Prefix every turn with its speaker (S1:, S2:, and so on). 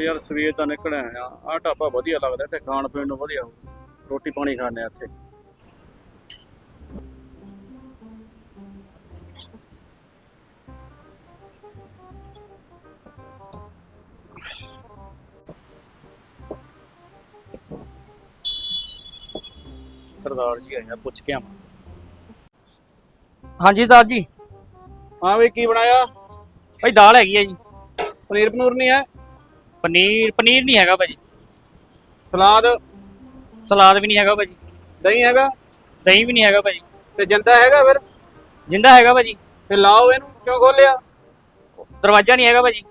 S1: ਤੇ ਯਾਰ ਸਵੇਰ ਦਾ ਨਿਕਲਿਆ ਆ ਆਹ ਢਾਬਾ ਵਧੀਆ ਲੱਗਦਾ ਤੇ ਖਾਣ ਪੀਣ ਨੂੰ ਵਧੀਆ। ਰੋਟੀ ਪਾਣੀ ਖਾਣੇ ਆ ਇੱਥੇ। ਸਰਦਾਰ ਜੀ ਆਇਆ ਪੁੱਛ ਕੇ ਆਵਾਂ।
S2: ਹਾਂਜੀ ਸਾਹਿਬ ਜੀ।
S1: ਹਾਂ ਵੀ ਕੀ ਬਣਾਇਆ?
S2: ਭਾਈ ਦਾਲ ਹੈਗੀ ਹੈ ਜੀ।
S1: ਪਨੀਰ ਪਨੂਰ ਨਹੀਂ ਹੈ?
S2: ਪਨੀਰ ਪਨੀਰ ਨਹੀਂ ਹੈਗਾ ਭਾਜੀ।
S1: ਸਲਾਦ?
S2: ਸਲਾਦ ਵੀ ਨਹੀਂ ਹੈਗਾ ਭਾਜੀ।
S1: ਦਹੀਂ ਹੈਗਾ?
S2: ਦਹੀਂ ਵੀ ਨਹੀਂ ਹੈਗਾ ਭਾਜੀ।
S1: ਤੇ ਜਿੰਦਾ ਹੈਗਾ ਫਿਰ?
S2: ਜਿੰਦਾ ਹੈਗਾ ਭਾਜੀ।
S1: ਫਿਰ ਲਾਓ ਇਹਨੂੰ ਕਿਉਂ ਖੋਲਿਆ?
S2: ਦਰਵਾਜ਼ਾ ਨਹੀਂ ਹੈਗਾ ਭਾਜੀ।